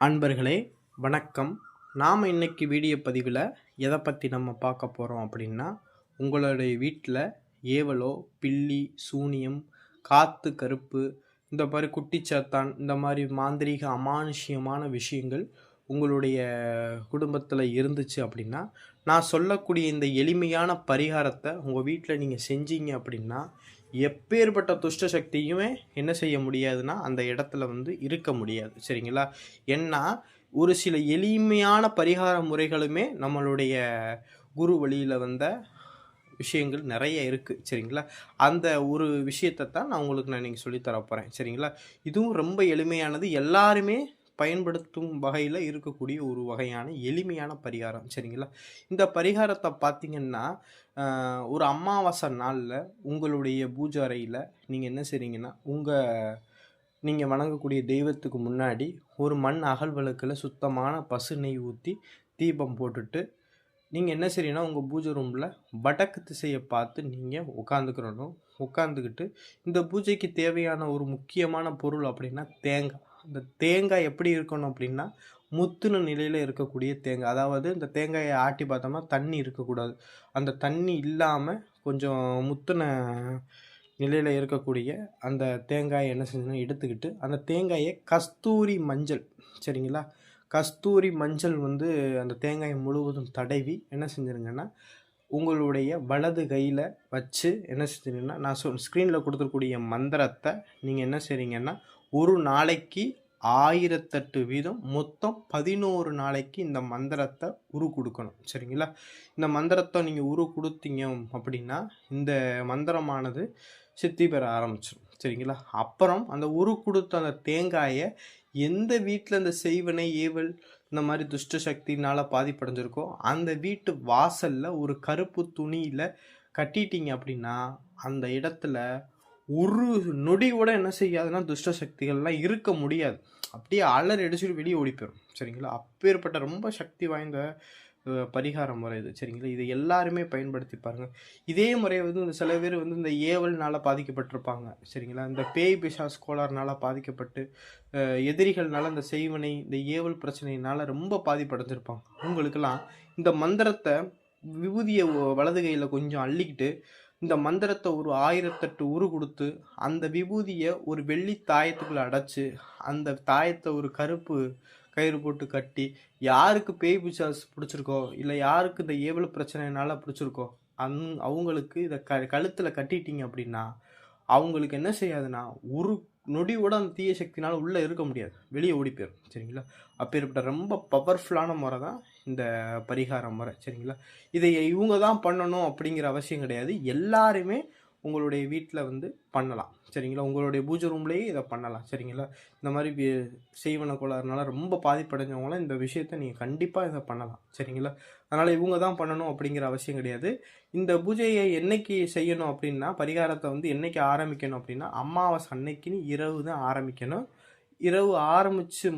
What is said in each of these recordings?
அன்பர்களே வணக்கம். நாம் இன்னைக்கு வீடியோ பதிவில் எதை பற்றி நம்ம பார்க்க போகிறோம் அப்படின்னா உங்களுடைய வீட்டில் ஏவலோ பில்லி சூனியம் காற்று கருப்பு இந்த மாதிரி குட்டிச்சாத்தான் இந்த மாதிரி மாந்திரீக அமானுஷ்யமான விஷயங்கள் உங்களுடைய குடும்பத்தில் இருந்துச்சு அப்படின்னா நான் சொல்லக்கூடிய இந்த எளிமையான பரிகாரத்தை உங்கள் வீட்டில் நீங்கள் செஞ்சீங்க அப்படின்னா எப்பேற்பட்ட துஷ்ட சக்தியுமே என்ன செய்ய முடியாதுன்னா அந்த இடத்துல வந்து இருக்க முடியாது. சரிங்களா? ஏன்னா ஒரு சில எளிமையான பரிகார முறைகளுமே நம்மளுடைய குரு வழியில் வந்த விஷயங்கள் நிறைய இருக்குது சரிங்களா? அந்த ஒரு விஷயத்தை தான் நான் உங்களுக்கு நான் நீங்கள் சொல்லித்தர போகிறேன் சரிங்களா? இதுவும் ரொம்ப எளிமையானது. எல்லாருமே பயன்படுத்தும் வகையில் இருக்கக்கூடிய ஒரு வகையான எளிமையான பரிகாரம். சரிங்களா? இந்த பரிகாரத்தை பார்த்தீங்கன்னா ஒரு அமாவாசை நாளில் உங்களுடைய பூஜை அறையில் நீங்கள் என்ன செய்றீங்கன்னா உங்கள் நீங்கள் வணங்கக்கூடிய தெய்வத்துக்கு முன்னாடி ஒரு மண் அகல் விளக்கில் சுத்தமான பசு நெய் ஊற்றி தீபம் போட்டுட்டு நீங்கள் என்ன செய்றீங்கன்னா உங்கள் பூஜை ரூமில் வடக்கு திசையை பார்த்து நீங்கள் உட்காந்துக்கிறணும் உட்காந்துக்கிட்டு இந்த பூஜைக்கு தேவையான ஒரு முக்கியமான பொருள் அப்படின்னா தேங்காய். அந்த தேங்காய் எப்படி இருக்கணும் அப்படின்னா முத்துன நிலையில் இருக்கக்கூடிய தேங்காய். அதாவது இந்த தேங்காயை ஆட்டி பார்த்தோம்னா தண்ணி இருக்கக்கூடாது. அந்த தண்ணி இல்லாமல் கொஞ்சம் முத்துன நிலையில் இருக்கக்கூடிய அந்த தேங்காயை என்ன செஞ்சோம்னா எடுத்துக்கிட்டு அந்த தேங்காயை கஸ்தூரி மஞ்சள் சரிங்களா? கஸ்தூரி மஞ்சள் வந்து அந்த தேங்காயை முழுவதும் தடவி என்ன செஞ்சிருங்கன்னா உங்களுடைய வலது கையில் வச்சு என்ன செஞ்சீங்கன்னா நான் சொல் ஸ்க்ரீனில் கொடுத்துருக்கூடிய மந்திரத்தை நீங்கள் என்ன செய்கிறீங்கன்னா ஒரு நாளைக்கு ஆயிரத்தெட்டு வீதம் மொத்தம் பதினோரு நாளைக்கு இந்த மந்திரத்தை உரு கொடுக்கணும். சரிங்களா? இந்த மந்திரத்தை நீங்கள் உரு கொடுத்தீங்க அப்படின்னா இந்த மந்திரமானது சித்தி பெற ஆரம்பிச்சிடும் சரிங்களா? அப்புறம் அந்த உரு கொடுத்த அந்த தேங்காயை எந்த வீட்டில் இந்த செய்வனை ஏவல் இந்த மாதிரி துஷ்ட சக்தினால் பாதிப்படைஞ்சிருக்கோ அந்த வீட்டு வாசலில் ஒரு கருப்பு துணியில் கட்டிட்டீங்க அப்படின்னா அந்த இடத்துல ஒரு நொடி கூட என்ன செய்யாதுன்னா துஷ்ட சக்திகள்லாம் இருக்க முடியாது. அப்படியே அலறி அடிச்சுட்டு வெளியே ஓடி போயிடும் சரிங்களா? அப்பேற்பட்ட ரொம்ப சக்தி வாய்ந்த பரிகாரம் பரிகார முறை இது. சரிங்களா? இது எல்லாருமே பயன்படுத்தி பாருங்க. இதே முறையை வந்து இந்த சில பேர் வந்து இந்த ஏவல்னால பாதிக்கப்பட்டிருப்பாங்க. சரிங்களா? இந்த பேய் பிசாஸ் கோளாறுனால பாதிக்கப்பட்டு எதிரிகள்னால இந்த செய்வனை இந்த ஏவல் பிரச்சனையினால ரொம்ப பாதிப்படைஞ்சிருப்பாங்க. உங்களுக்கெல்லாம் இந்த மந்திரத்தை விபூதியை வலது கையில் கொஞ்சம் அள்ளிக்கிட்டு இந்த மந்திரத்தை ஒரு ஆயிரத்தெட்டு உரு கொடுத்து அந்த விபூதியை ஒரு வெள்ளி தாயத்துக்குள்ள அடைச்சு அந்த தாயத்தை ஒரு கருப்பு கயிறு போட்டு கட்டி யாருக்கு பேய் பிசாஸ் பிடிச்சிருக்கோ இல்லை யாருக்கு இந்த ஏவல் பிரச்சனைனால பிடிச்சிருக்கோ அந் அவங்களுக்கு இதை க கழுத்தில் கட்டிட்டீங்க அப்படின்னா அவங்களுக்கு என்ன செய்யாதுன்னா ஒரு நொடியோட அந்த தீய சக்தினால் உள்ளே இருக்க முடியாது. வெளியே ஓடி போயிடும் சரிங்களா? அப்பேற்பட்ட ரொம்ப பவர்ஃபுல்லான முறை தான் இந்த பரிகார முறை. சரிங்களா? இதை இவங்க தான் பண்ணணும் அப்படிங்கிற அவசியம் கிடையாது. எல்லாருமே உங்களுடைய வீட்டில் வந்து பண்ணலாம். சரிங்களா? உங்களுடைய பூஜை ரூம்லேயே இதை பண்ணலாம். சரிங்களா? இந்த மாதிரி செய்வன கோளாறுனால ரொம்ப பாதிப்படைஞ்சவங்களாம் இந்த விஷயத்தை நீங்கள் கண்டிப்பாக இதை பண்ணலாம். சரிங்களா? அதனால் இவங்க தான் பண்ணணும் அப்படிங்கிற அவசியம் கிடையாது. இந்த பூஜையை என்னைக்கு செய்யணும் அப்படின்னா பரிகாரத்தை வந்து என்னைக்கு ஆரம்பிக்கணும் அப்படின்னா அமாவாசை அன்னைக்குன்னு இரவு தான் ஆரம்பிக்கணும். இரவு ஆரம்பித்து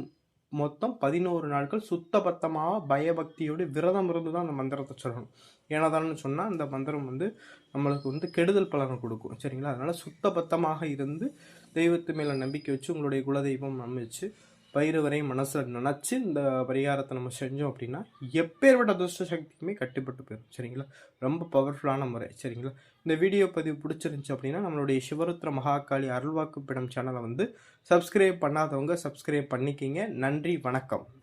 மொத்தம் பதினோரு நாட்கள் சுத்தபத்தமாக பயபக்தியோடு விரதம் இருந்து தான் அந்த மந்திரத்தை சொல்லணும். ஏனதான்னு சொன்னால் அந்த மந்திரம் வந்து நம்மளுக்கு வந்து கெடுதல் பலனை கொடுக்கும். சரிங்களா? அதனால் சுத்தபத்தமாக இருந்து தெய்வத்து மேலே நம்பிக்கை வச்சு உங்களுடைய குலதெய்வம் நம்பிச்சு பைரவரை மனசில் நினச்சி இந்த பரிகாரத்தை நம்ம செஞ்சோம் அப்படின்னா எப்பேற்பட்ட துஷ்ட சக்தியுமே கட்டுப்பட்டு போயிடும் சரிங்களா? ரொம்ப பவர்ஃபுல்லான முறை. சரிங்களா? இந்த வீடியோ பதிவு பிடிச்சிருந்துச்சி அப்படின்னா நம்மளுடைய சிவருத்ர மகாகாளி அருள்வாக்குப்பிடம் சேனலை வந்து சப்ஸ்கிரைப் பண்ணாதவங்க சப்ஸ்கிரைப் பண்ணிக்கிங்க. நன்றி வணக்கம்.